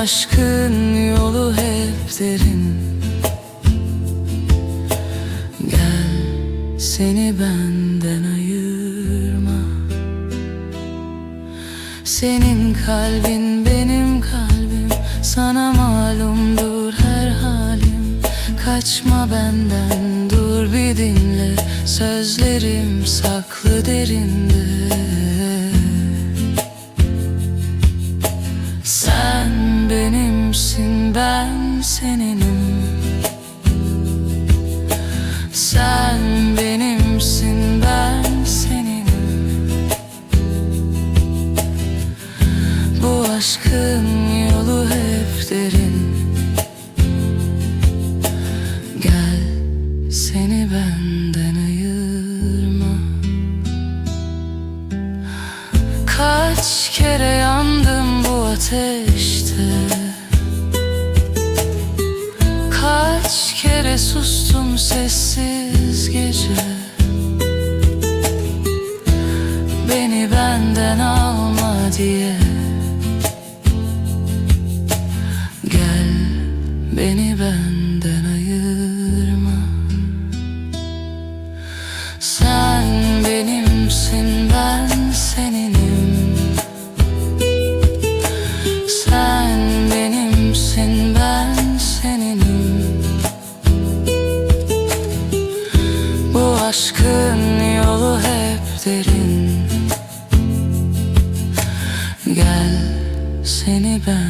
aşkın yolu hep derin. Gel seni benden ayırma. Senin kalbin benim kalbim. Sana malumdur her halim. Kaçma benden dur bir dinle. Sözlerim saklı derinde Sen benimsin ben seninim Bu aşkın yolu hep derin. Gel seni benden ayırma. Kaç kere yandım bu ateşte. Kaç kere sustum sessiz gece. Beni benden alma diye. Gel beni benden ayırma. Sen aşkın yolu hep derin. Gel seni ayır